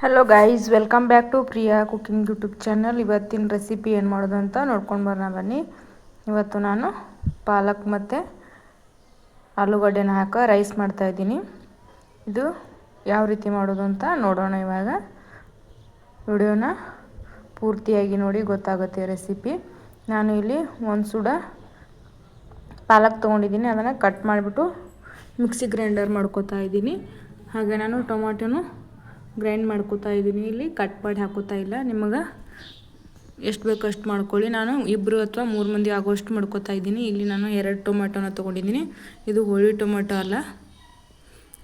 Hello guys welcome back to Priya cooking YouTube channel ಇವತ್ತಿನ recipe ಏನು ಮಾಡೋದು ಅಂತ ನೋಡ್ಕೊಂಡು ಬರೋಣ ಬನ್ನಿ. ಇವತ್ತು ನಾನು ಪಾಲಕ್ ಮತ್ತು ಆಲೂಗಡ್ಡೆನ ಹಾಕೋ ರೈಸ್ ಮಾಡ್ತಾಯಿದ್ದೀನಿ ಇದು ಯಾವ ರೀತಿ ಮಾಡೋದು ಅಂತ ನೋಡೋಣ ಇವಾಗ. ವಿಡಿಯೋನ ಪೂರ್ತಿಯಾಗಿ ನೋಡಿ ಗೊತ್ತಾಗುತ್ತೆ ರೆಸಿಪಿ ನಾನು ಇಲ್ಲಿ ಒಂದು ಸುಡ ಪಾಲಕ್ ತೊಗೊಂಡಿದ್ದೀನಿ. ಅದನ್ನು ಕಟ್ ಮಾಡಿಬಿಟ್ಟು ಮಿಕ್ಸಿ ಗ್ರೈಂಡರ್ ಮಾಡ್ಕೋತಾ ಇದ್ದೀನಿ. ಹಾಗೆ ನಾನು ಟೊಮಾಟೊನು ಗ್ರೈಂಡ್ ಮಾಡ್ಕೋತಾ ಇದ್ದೀನಿ ಇಲ್ಲಿ ಕಟ್ ಮಾಡಿ ಹಾಕೋತಾ ಇಲ್ಲ. ನಿಮಗೆ ಎಷ್ಟು ಬೇಕು ಅಷ್ಟು ಮಾಡ್ಕೊಳ್ಳಿ. ನಾನು ಇಬ್ಬರು ಅಥವಾ ಮೂರು ಮಂದಿ ಆಗೋಷ್ಟು ಮಾಡ್ಕೋತಾ ಇದ್ದೀನಿ ಇಲ್ಲಿ ನಾನು ಎರಡು ಟೊಮೆಟೊನ ತೊಗೊಂಡಿದ್ದೀನಿ ಇದು ಹುಳಿ ಟೊಮೆಟೊ ಅಲ್ಲ.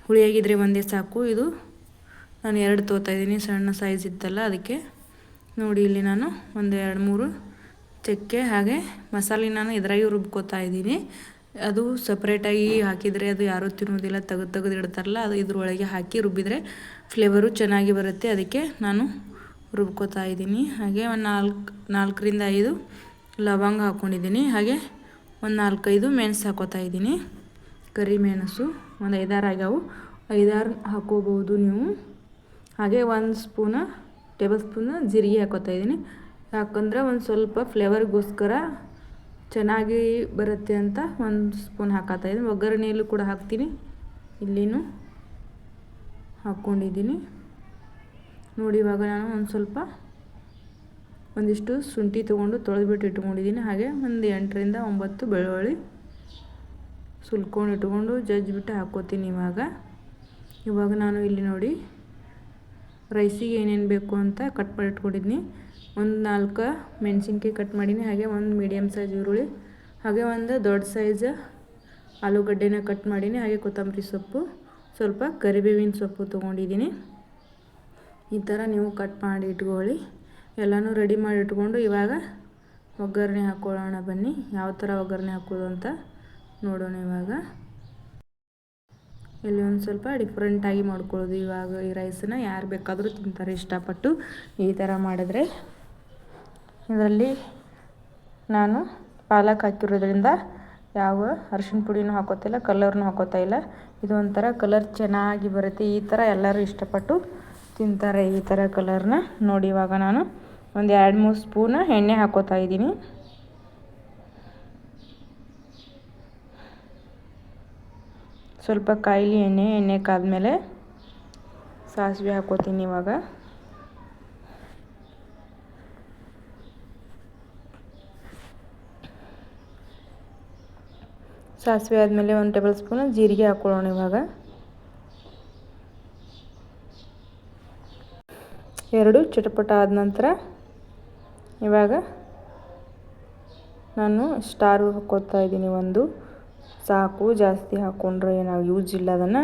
ಹುಳಿಯಾಗಿದ್ದರೆ ಒಂದೇ ಸಾಕು. ಇದು ನಾನು ಎರಡು ತೊಗೋತಾ ಇದ್ದೀನಿ ಸಣ್ಣ ಸೈಜ್ ಇತ್ತಲ್ಲ, ಅದಕ್ಕೆ ನೋಡಿ ಇಲ್ಲಿ ನಾನು ಒಂದು ಎರಡು ಮೂರು ಚಕ್ಕೆ ಹಾಗೆ ಮಸಾಲೆ ನಾನು ಇದರಾಗಿ ರುಬ್ಕೋತಾ ಇದ್ದೀನಿ ಅದು ಸಪ್ರೇಟಾಗಿ ಹಾಕಿದರೆ ಅದು ಯಾರೂ ತಿನ್ನೋದಿಲ್ಲ, ತೆಗೆದು ತೆಗೆದು ಇಡ್ತಾರಲ್ಲ, ಅದು ಇದ್ರೊಳಗೆ ಹಾಕಿ ರುಬ್ಬಿದರೆ ಫ್ಲೇವರು ಚೆನ್ನಾಗಿ ಬರುತ್ತೆ. ಅದಕ್ಕೆ ನಾನು ರುಬ್ಕೋತಾ ಇದ್ದೀನಿ. ಹಾಗೆ ಒಂದು ನಾಲ್ಕು, ನಾಲ್ಕರಿಂದ ಐದು ಲವಂಗ ಹಾಕ್ಕೊಂಡಿದ್ದೀನಿ ಹಾಗೆ ಒಂದು ನಾಲ್ಕೈದು ಮೆಣಸು ಹಾಕೋತಾ ಇದ್ದೀನಿ. ಕರಿ ಮೆಣಸು ಒಂದು ಐದಾರು ಆಗ್ಯಾವು. ಐದಾರು ಹಾಕೋಬೋದು ನೀವು. ಹಾಗೆ ಒಂದು ಸ್ಪೂನ, ಟೇಬಲ್ ಸ್ಪೂನ್ ಜೀರಿಗೆ ಹಾಕೋತಾ ಇದ್ದೀನಿ. ಯಾಕಂದರೆ ಒಂದು ಸ್ವಲ್ಪ ಫ್ಲೇವರ್ಗೋಸ್ಕರ ಚೆನ್ನಾಗಿ ಬರುತ್ತೆ ಅಂತ ಒಂದು ಸ್ಪೂನ್ ಹಾಕತ್ತಾ ಇದ್ದೀನಿ. ಒಗ್ಗರಣೆಯಲ್ಲೂ ಕೂಡ ಹಾಕ್ತೀನಿ. ಇಲ್ಲಿನೂ ಹಾಕ್ಕೊಂಡಿದ್ದೀನಿ. ನೋಡಿ, ಇವಾಗ ನಾನು ಒಂದು ಸ್ವಲ್ಪ ಒಂದಿಷ್ಟು ಶುಂಠಿ ತೊಗೊಂಡು ತೊಳೆದ್ಬಿಟ್ಟು ಇಟ್ಕೊಂಡಿದ್ದೀನಿ. ಹಾಗೆ ಒಂದು ಎಂಟರಿಂದ ಒಂಬತ್ತು ಬೆಳ್ಳುಳ್ಳಿ ಸುಲ್ಕೊಂಡು ಇಟ್ಕೊಂಡು ಜಜ್ಜಿಬಿಟ್ಟು ಹಾಕ್ಕೋತೀನಿ ಇವಾಗ. ಇವಾಗ ನಾನು ಇಲ್ಲಿ ನೋಡಿ ರೈಸಿಗೆ ಏನೇನು ಬೇಕು ಅಂತ ಕಟ್ ಮಾಡಿ ಇಟ್ಕೊಂಡಿದ್ದೀನಿ ಒಂದು ನಾಲ್ಕು ಮೆಣಸಿನ್ಕಾಯಿ ಕಟ್ ಮಾಡೀನಿ, ಹಾಗೆ ಒಂದು ಮೀಡಿಯಮ್ ಸೈಜ್ ಈರುಳ್ಳಿ, ಹಾಗೆ ಒಂದು ದೊಡ್ಡ ಸೈಜ್ ಆಲೂಗಡ್ಡೆನ ಕಟ್ ಮಾಡೀನಿ, ಹಾಗೆ ಕೊತ್ತಂಬರಿ ಸೊಪ್ಪು, ಸ್ವಲ್ಪ ಕರಿಬೇವಿನ ಸೊಪ್ಪು ತೊಗೊಂಡಿದ್ದೀನಿ ಈ ಥರ ನೀವು ಕಟ್ ಮಾಡಿ ಇಟ್ಕೊಳ್ಳಿ. ಎಲ್ಲನೂ ರೆಡಿ ಮಾಡಿ ಇಟ್ಕೊಂಡು ಇವಾಗ ಒಗ್ಗರಣೆ ಹಾಕ್ಕೊಳ್ಳೋಣ ಬನ್ನಿ. ಯಾವ ಥರ ಒಗ್ಗರಣೆ ಹಾಕೋದು ಅಂತ ನೋಡೋಣ ಇವಾಗ. ಇಲ್ಲಿ ಒಂದು ಸ್ವಲ್ಪ ಡಿಫ್ರೆಂಟಾಗಿ ಮಾಡ್ಕೊಳ್ಳೋದು ಇವಾಗ ಈ ರೈಸನ್ನ ಯಾರು ಬೇಕಾದರೂ ತಿಂತಾರೆ, ಇಷ್ಟಪಟ್ಟು ಈ ಥರ ಮಾಡಿದ್ರೆ. ಇದರಲ್ಲಿ ನಾನು ಪಾಲಕ್ ಹಾಕಿರೋದ್ರಿಂದ ಯಾವ ಅರಿಶಿನ ಪುಡಿನೂ ಹಾಕೋತಿಲ್ಲ ಕಲರ್ನೂ ಹಾಕೋತಾ ಇಲ್ಲ. ಇದು ಒಂಥರ ಕಲರ್ ಚೆನ್ನಾಗಿ ಬರುತ್ತೆ. ಈ ಥರ ಎಲ್ಲರೂ ಇಷ್ಟಪಟ್ಟು ತಿಂತಾರೆ ಈ ಥರ ಕಲರ್ನ. ನೋಡಿ ಇವಾಗ ನಾನು ಒಂದು ಎರಡು ಮೂರು ಸ್ಪೂನ ಎಣ್ಣೆ ಹಾಕೋತಾ ಇದ್ದೀನಿ. ಸ್ವಲ್ಪ ಕಾಯಿಲಿ ಎಣ್ಣೆ ಎಣ್ಣೆ ಕಾದ್ಮೇಲೆ ಸಾಸಿವೆ ಹಾಕೋತೀನಿ ಇವಾಗ. ಸಾಸಿವೆ ಆದಮೇಲೆ ಒಂದು ಟೇಬಲ್ ಸ್ಪೂನ್ ಜೀರಿಗೆ ಹಾಕ್ಕೊಳ್ಳೋಣ ಇವಾಗ. ಎರಡು ಚಟಪಟ ಆದ ನಂತರ ಇವಾಗ ನಾನು ಸ್ಟಾರ್ ಹಾಕೋತಾ ಇದ್ದೀನಿ ಒಂದು. ಸಾಕು, ಜಾಸ್ತಿ ಹಾಕ್ಕೊಂಡ್ರೆ ನಾವು ಯೂಸ್ ಇಲ್ಲ ಅದನ್ನು.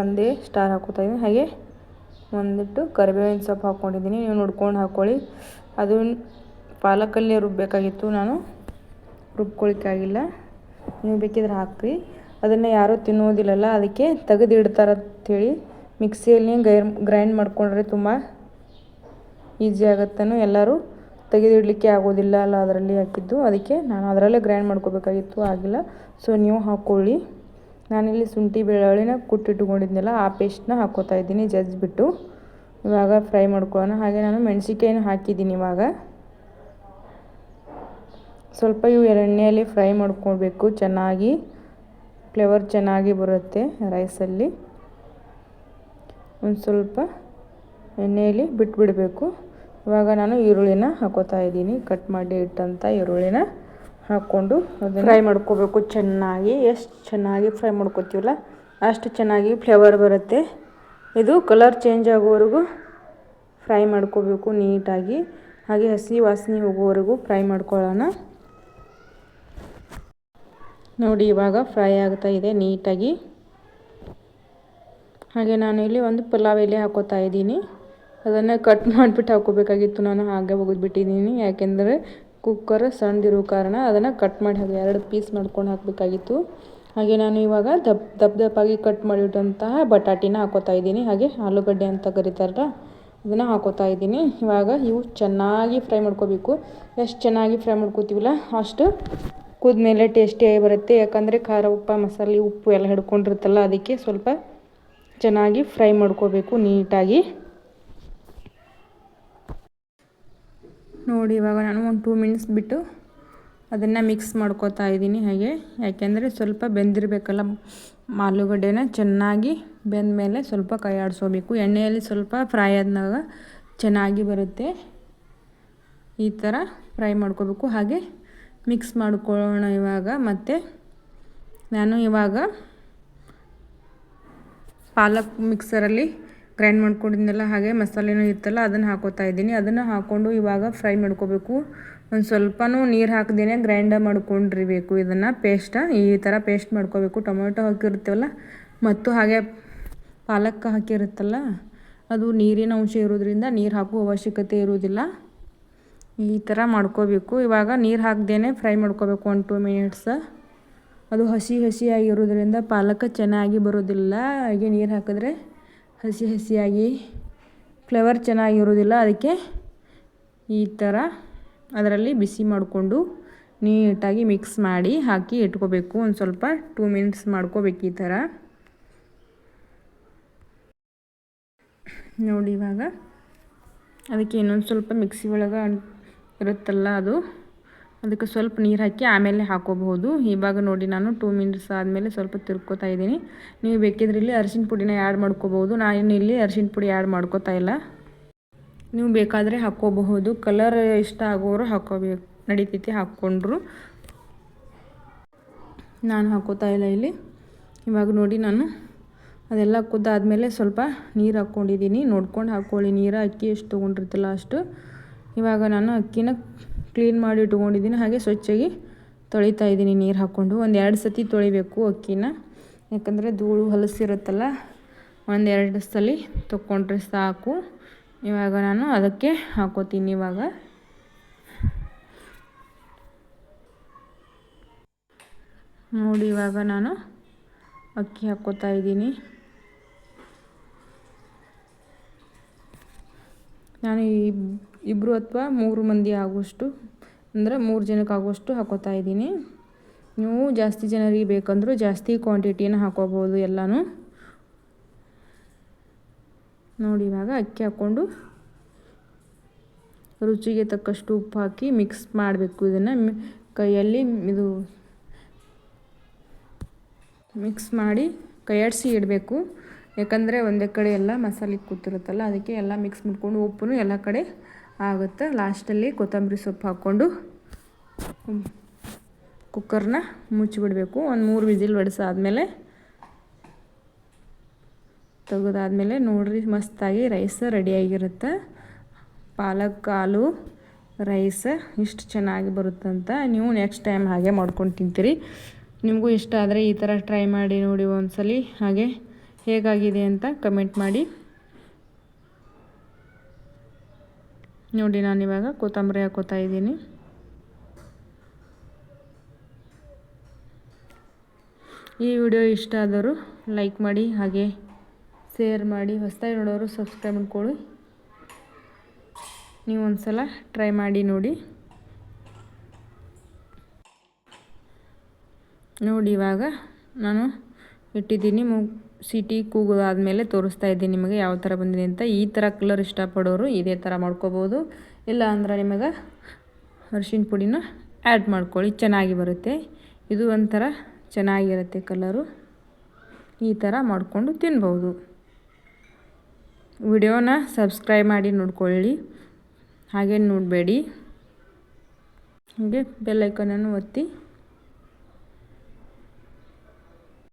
ಒಂದೇ ಸ್ಟಾರ್ ಹಾಕೋತಾ ಇದ್ದೀನಿ. ಹಾಗೆ ಒಂದಿಟ್ಟು ಕರಿಬೇವಿನ ಸೊಪ್ಪು ಹಾಕ್ಕೊಂಡಿದ್ದೀನಿ ನೀವು ನೋಡ್ಕೊಂಡು ಹಾಕ್ಕೊಳ್ಳಿ ಅದು ಪಾಲಕಲ್ಲೇ ರುಬ್ಬಬೇಕಾಗಿತ್ತು ನಾನು ರುಬ್ಕೊಳಿಕ್ಕಾಗಿಲ್ಲ ನೀವು ಬೇಕಿದ್ರೆ ಹಾಕ್ರಿ. ಅದನ್ನು ಯಾರೂ ತಿನ್ನೋದಿಲ್ಲಲ್ಲ, ಅದಕ್ಕೆ ತೆಗೆದಿಡ್ತಾರೆ ಅಂಥೇಳಿ ಮಿಕ್ಸಿಯಲ್ಲಿ ಗೈರ್, ಗ್ರೈಂಡ್ ಮಾಡಿಕೊಂಡ್ರೆ ತುಂಬ ಈಸಿ ಆಗುತ್ತೇನೋ. ಎಲ್ಲರೂ ತೆಗೆದಿಡಲಿಕ್ಕೆ ಆಗೋದಿಲ್ಲ ಅಲ್ಲ ಅದರಲ್ಲಿ ಹಾಕಿದ್ದು. ಅದಕ್ಕೆ ನಾನು ಅದರಲ್ಲೇ ಗ್ರೈಂಡ್ ಮಾಡ್ಕೋಬೇಕಾಗಿತ್ತು, ಆಗಿಲ್ಲ. ಸೊ ನೀವು ಹಾಕ್ಕೊಳ್ಳಿ ನಾನಿಲ್ಲಿ ಶುಂಠಿ ಬೆಳ್ಳುಳ್ಳಿನ ಕುಟ್ಟಿಟ್ಕೊಂಡಿದ್ನಲ್ಲ ಆ ಪೇಸ್ಟ್ನ ಹಾಕ್ಕೋತಾ ಇದ್ದೀನಿ ಜಜ್ಜಿಬಿಟ್ಟು. ಇವಾಗ ಫ್ರೈ ಮಾಡ್ಕೊಳ್ಳೋಣ. ಹಾಗೆ ನಾನು ಮೆಣಸಿಕಾಯಿನ ಹಾಕಿದ್ದೀನಿ ಇವಾಗ. ಸ್ವಲ್ಪ ಇವು ಎಣ್ಣೆಯಲ್ಲಿ ಫ್ರೈ ಮಾಡ್ಕೊಳ್ಬೇಕು ಚೆನ್ನಾಗಿ ಫ್ಲೇವರ್ ಚೆನ್ನಾಗಿ ಬರುತ್ತೆ ರೈಸಲ್ಲಿ. ಒಂದು ಸ್ವಲ್ಪ ಎಣ್ಣೆಯಲ್ಲಿ ಬಿಟ್ಬಿಡಬೇಕು. ಇವಾಗ ನಾನು ಈರುಳ್ಳಿನ ಹಾಕೋತಾ ಇದ್ದೀನಿ. ಕಟ್ ಮಾಡಿ ಇಟ್ಟಂಥ ಈರುಳ್ಳಿನ ಹಾಕ್ಕೊಂಡು ಅದನ್ನು ಫ್ರೈ ಮಾಡ್ಕೋಬೇಕು ಚೆನ್ನಾಗಿ. ಎಷ್ಟು ಚೆನ್ನಾಗಿ ಫ್ರೈ ಮಾಡ್ಕೋತೀವಲ್ಲ ಅಷ್ಟು ಚೆನ್ನಾಗಿ ಫ್ಲೇವರ್ ಬರುತ್ತೆ. ಇದು ಕಲರ್ ಚೇಂಜ್ ಆಗೋವರೆಗೂ ಫ್ರೈ ಮಾಡ್ಕೋಬೇಕು ನೀಟಾಗಿ. ಹಾಗೆ ಹಸಿ ವಾಸನೆ ಹೋಗೋವರೆಗೂ ಫ್ರೈ ಮಾಡ್ಕೊಳ್ಳೋಣ. ನೋಡಿ ಇವಾಗ ಫ್ರೈ ಆಗ್ತಾ ಇದೆ ನೀಟಾಗಿ. ಹಾಗೆ ನಾನು ಇಲ್ಲಿ ಒಂದು ಪಲಾವ್ ಎಲೆ ಹಾಕೋತಾ ಇದ್ದೀನಿ. ಅದನ್ನು ಕಟ್ ಮಾಡಿಬಿಟ್ಟು ಹಾಕೋಬೇಕಾಗಿತ್ತು. ನಾನು ಹಾಗೆ ಒಗೆದ್ಬಿಟ್ಟಿದ್ದೀನಿ. ಯಾಕೆಂದರೆ ಕುಕ್ಕರ್ ಸಣ್ಣದಿರೋ ಕಾರಣ ಅದನ್ನು ಕಟ್ ಮಾಡಿ ಹಾಗೆ ಎರಡು ಪೀಸ್ ಮಾಡ್ಕೊಂಡು ಹಾಕಬೇಕಾಗಿತ್ತು. ಹಾಗೆ ನಾನು ಇವಾಗ ದಪ್ಪ ದಪ್ಪ ದಪ್ಪಾಗಿ ಕಟ್ ಮಾಡಿಟ್ಟಂತಹ ಬಟಾಟಿನ ಹಾಕೋತಾ ಇದ್ದೀನಿ. ಹಾಗೆ ಆಲೂಗಡ್ಡೆ ಅಂತ ಕರೀತಾರಲ್ಲ, ಅದನ್ನು ಹಾಕೋತಾ ಇದ್ದೀನಿ. ಇವಾಗ ಇವು ಚೆನ್ನಾಗಿ ಫ್ರೈ ಮಾಡ್ಕೋಬೇಕು. ಎಷ್ಟು ಚೆನ್ನಾಗಿ ಫ್ರೈ ಮಾಡ್ಕೋತೀವಲ್ಲ ಅಷ್ಟು ಕುದ್ಮೇಲೆ ಟೇಸ್ಟಿಯಾಗಿ ಬರುತ್ತೆ. ಯಾಕಂದರೆ ಖಾರ, ಉಪ್ಪ, ಮಸಾಲೆ, ಉಪ್ಪು ಎಲ್ಲ ಹಿಡ್ಕೊಂಡಿರುತ್ತಲ್ಲ, ಅದಕ್ಕೆ ಸ್ವಲ್ಪ ಚೆನ್ನಾಗಿ ಫ್ರೈ ಮಾಡ್ಕೋಬೇಕು ನೀಟಾಗಿ. ನೋಡಿ, ಇವಾಗ ನಾನು ಒಂದು ಟೂ ಮಿನಿಟ್ಸ್ ಬಿಟ್ಟು ಅದನ್ನು ಮಿಕ್ಸ್ ಮಾಡ್ಕೋತಾ ಇದ್ದೀನಿ ಹಾಗೆ. ಯಾಕೆಂದರೆ ಸ್ವಲ್ಪ ಬೆಂದಿರಬೇಕಲ್ಲ, ಆಲೂಗಡ್ಡೆನ ಚೆನ್ನಾಗಿ ಬೆಂದ ಮೇಲೆ ಸ್ವಲ್ಪ ಕೈ ಆಡಿಸೋಬೇಕು ಎಣ್ಣೆಯಲ್ಲಿ ಸ್ವಲ್ಪ ಫ್ರೈ ಆದಾಗ ಚೆನ್ನಾಗಿ ಬರುತ್ತೆ. ಈ ಥರ ಫ್ರೈ ಮಾಡ್ಕೋಬೇಕು. ಹಾಗೆ ಮಿಕ್ಸ್ ಮಾಡ್ಕೊಳ್ಳೋಣ ಇವಾಗ. ಮತ್ತು ನಾನು ಇವಾಗ ಪಾಲಕ್ ಮಿಕ್ಸರಲ್ಲಿ ಗ್ರೈಂಡ್ ಮಾಡ್ಕೊಂಡಿದ್ನಲ್ಲ, ಹಾಗೆ ಮಸಾಲೆನೂ ಇತ್ತಲ್ಲ, ಅದನ್ನು ಹಾಕೋತಾ ಇದ್ದೀನಿ. ಅದನ್ನು ಹಾಕ್ಕೊಂಡು ಇವಾಗ ಫ್ರೈ ಮಾಡ್ಕೋಬೇಕು. ಒಂದು ಸ್ವಲ್ಪನೂ ನೀರು ಹಾಕ್ದೇ ಗ್ರೈಂಡ್ ಮಾಡ್ಕೊಂಡಿರಬೇಕು ಇದನ್ನು. ಪೇಸ್ಟ, ಈ ಥರ ಪೇಸ್ಟ್ ಮಾಡ್ಕೋಬೇಕು. ಟೊಮೊಟೊ ಹಾಕಿರ್ತೀವಲ್ಲ ಮತ್ತು ಹಾಗೆ ಪಾಲಕ್ ಹಾಕಿರುತ್ತಲ್ಲ, ಅದು ನೀರಿನ ಅಂಶ ಇರೋದ್ರಿಂದ ನೀರು ಹಾಕುವ ಅವಶ್ಯಕತೆ ಇರುವುದಿಲ್ಲ. ಈ ಥರ ಮಾಡ್ಕೋಬೇಕು. ಇವಾಗ ನೀರು ಹಾಕ್ದೇ ಫ್ರೈ ಮಾಡ್ಕೋಬೇಕು ಒನ್ ಟು ಮಿನಿಟ್ಸ್ ಅದು ಹಸಿ ಹಸಿಯಾಗಿರೋದ್ರಿಂದ ಪಾಲಕ ಚೆನ್ನಾಗಿ ಬರೋದಿಲ್ಲ ಹಾಗೆ ನೀರು ಹಾಕಿದ್ರೆ ಹಸಿ ಹಸಿಯಾಗಿ ಫ್ಲೇವರ್ ಚೆನ್ನಾಗಿರೋದಿಲ್ಲ ಅದಕ್ಕೆ ಈ ಥರ ಅದರಲ್ಲಿ ಬಿಸಿ ಮಾಡಿಕೊಂಡು ನೀಟಾಗಿ ಮಿಕ್ಸ್ ಮಾಡಿ ಹಾಕಿ ಇಟ್ಕೋಬೇಕು. ಒಂದು ಸ್ವಲ್ಪ ಟೂ ಮಿನಿಟ್ಸ್ ಮಾಡ್ಕೋಬೇಕು ಈ ಥರ ನೋಡಿ ಇವಾಗ ಅದಕ್ಕೆ ಇನ್ನೊಂದು ಸ್ವಲ್ಪ ಮಿಕ್ಸಿ ಒಳಗೆ ಇರುತ್ತಲ್ಲ ಅದು. ಅದಕ್ಕೆ ಸ್ವಲ್ಪ ನೀರು ಹಾಕಿ ಆಮೇಲೆ ಹಾಕೋಬಹುದು. ಇವಾಗ ನೋಡಿ ನಾನು ಟೂ ಮಿನಿಟ್ಸ್ ಆದಮೇಲೆ ಸ್ವಲ್ಪ ತಿರ್ಕೋತಾ ಇದ್ದೀನಿ. ನೀವು ಬೇಕಿದ್ರೆ ಇಲ್ಲಿ ಅರಿಶಿನ ಪುಡಿನ ಆ್ಯಡ್ ಮಾಡ್ಕೋಬಹುದು. ನಾನು ಇಲ್ಲಿ ಅರಿಶಿನ ಪುಡಿ ಆ್ಯಡ್ ಮಾಡ್ಕೋತಾ ಇಲ್ಲ. ನೀವು ಬೇಕಾದರೆ ಹಾಕ್ಕೋಬಹುದು ಕಲರ್ ಇಷ್ಟ ಆಗೋರು ಹಾಕೋಬೇಕು ನಡೀತೈತಿ ಹಾಕ್ಕೊಂಡ್ರು. ನಾನು ಹಾಕೋತಾ ಇಲ್ಲ ಇಲ್ಲಿ. ಇವಾಗ ನೋಡಿ ನಾನು ಅದೆಲ್ಲ ಕುದ್ದಾದಮೇಲೆ ಸ್ವಲ್ಪ ನೀರು ಹಾಕ್ಕೊಂಡಿದ್ದೀನಿ. ನೋಡ್ಕೊಂಡು ಹಾಕ್ಕೊಳ್ಳಿ ನೀರು ಅಕ್ಕಿ ಎಷ್ಟು ತೊಗೊಂಡಿರ್ತಲ್ಲ ಅಷ್ಟು. ಇವಾಗ ನಾನು ಅಕ್ಕಿನ ಕ್ಲೀನ್ ಮಾಡಿ ಇಟ್ಕೊಂಡಿದ್ದೀನಿ. ಹಾಗೆ ಸ್ವಚ್ಛಾಗಿ ತೊಳಿತಾ ಇದ್ದೀನಿ ನೀರು ಹಾಕ್ಕೊಂಡು. ಒಂದು ಎರಡು ಸತಿ ತೊಳಿಬೇಕು ಅಕ್ಕಿನ. ಯಾಕಂದರೆ ಧೂಳು ಹೊಲಸಿರುತ್ತಲ್ಲ ಒಂದೆರಡು ಸಲ ತೊಕ್ಕೊಂಡ್ರೆ ಸಾಕು. ಇವಾಗ ನಾನು ಅದಕ್ಕೆ ಹಾಕೋತೀನಿ ಇವಾಗ. ನೋಡಿ, ಇವಾಗ ನಾನು ಅಕ್ಕಿ ಹಾಕ್ಕೋತಾ ಇದ್ದೀನಿ. ನಾನು ಇಬ್ಬರು ಅಥವಾ ಮೂರು ಮಂದಿ ಆಗುವಷ್ಟು, ಅಂದರೆ ಮೂರು ಜನಕ್ಕೆ ಆಗುವಷ್ಟು ಹಾಕೋತಾ ಇದ್ದೀನಿ. ನೀವು ಜಾಸ್ತಿ ಜನರಿಗೆ ಬೇಕಂದರೂ ಜಾಸ್ತಿ ಕ್ವಾಂಟಿಟಿಯನ್ನು ಹಾಕೋಬೋದು ಎಲ್ಲನೂ. ನೋಡಿ, ಇವಾಗ ಅಕ್ಕಿ ಹಾಕ್ಕೊಂಡು ರುಚಿಗೆ ತಕ್ಕಷ್ಟು ಉಪ್ಪು ಹಾಕಿ ಮಿಕ್ಸ್ ಮಾಡಬೇಕು ಇದನ್ನು. ಕೈಯಲ್ಲಿ ಇದು ಮಿಕ್ಸ್ ಮಾಡಿ ಕೈಯಾಡಿಸಿ ಇಡಬೇಕು. ಯಾಕಂದರೆ ಒಂದೇ ಕಡೆ ಎಲ್ಲ ಮಸಾಲೆ ಕೂತಿರುತ್ತಲ್ಲ, ಅದಕ್ಕೆ ಎಲ್ಲ ಮಿಕ್ಸ್ ಮಾಡ್ಕೊಂಡು ಉಪ್ಪು ಎಲ್ಲ ಕಡೆ ಆಗುತ್ತೆ. ಲಾಸ್ಟಲ್ಲಿ ಕೊತ್ತಂಬರಿ ಸೊಪ್ಪು ಹಾಕ್ಕೊಂಡು ಕುಕ್ಕರ್ನ ಮುಚ್ಚಿಬಿಡಬೇಕು. ಒಂದು ಮೂರು ವಿಸಿಲ್ ಬಡಿಸಾದ್ಮೇಲೆ ತೆಗೆದಾದ್ಮೇಲೆ ನೋಡಿರಿ, ಮಸ್ತಾಗಿ ರೈಸ್ ರೆಡಿಯಾಗಿರುತ್ತೆ ಪಾಲಕ್, ಹಾಲು ರೈಸ್ ಇಷ್ಟು ಚೆನ್ನಾಗಿ ಬರುತ್ತಂತ ನೀವು ನೆಕ್ಸ್ಟ್ ಟೈಮ್ ಹಾಗೆ ಮಾಡ್ಕೊಂಡು ತಿಂತೀರಿ. ನಿಮಗೂ ಇಷ್ಟ ಆದರೆ ಈ ಥರ ಟ್ರೈ ಮಾಡಿ ನೋಡಿ ಒಂದ್ಸಲಿ. ಹಾಗೆ ಹೇಗಾಗಿದೆ ಅಂತ ಕಮೆಂಟ್ ಮಾಡಿ. ನೋಡಿ, ನಾನು ಇವಾಗ ಕೊತ್ತಂಬರಿ ಹಾಕೋತಾ ಇದ್ದೀನಿ. ಈ ವಿಡಿಯೋ ಇಷ್ಟ ಆದರೂ ಲೈಕ್ ಮಾಡಿ, ಹಾಗೆ ಶೇರ್ ಮಾಡಿ, ಹೊಸದಾಗಿ ನೋಡೋರು ಸಬ್ಸ್ಕ್ರೈಬ್ ಮಾಡ್ಕೊಳ್ಳಿ. ನೀವು ಒಂದು ಸಲ ಟ್ರೈ ಮಾಡಿ ನೋಡಿ. ನೋಡಿ, ಇವಾಗ ನಾನು ಇಟ್ಟಿದ್ದೀನಿ ಮು ಸಿಟಿ ಕೂಗೋದಾದಮೇಲೆ ತೋರಿಸ್ತಾ ಇದ್ದೀನಿ ನಿಮಗೆ ಯಾವ ಥರ ಬಂದಿದೆ ಅಂತ. ಈ ಥರ ಕಲರ್ ಇಷ್ಟಪಡೋರು ಇದೇ ಥರ ಮಾಡ್ಕೋಬೋದು. ಇಲ್ಲ ಅಂದ್ರೆ ನಿಮಗೆ ಅರ್ಶಿನ ಪುಡಿನ ಆ್ಯಡ್ ಮಾಡ್ಕೊಳ್ಳಿ, ಚೆನ್ನಾಗಿ ಬರುತ್ತೆ. ಇದು ಒಂಥರ ಚೆನ್ನಾಗಿರುತ್ತೆ ಕಲರು ಈ ಥರ ಮಾಡಿಕೊಂಡು ತಿನ್ಬೋದು. ವಿಡಿಯೋನ ಸಬ್ಸ್ಕ್ರೈಬ್ ಮಾಡಿ ನೋಡ್ಕೊಳ್ಳಿ. ಹಾಗೆ ನೋಡಬೇಡಿ. ಹಾಗೆ ಬೆಲ್ಲೈಕನನ್ನು ಒತ್ತಿ.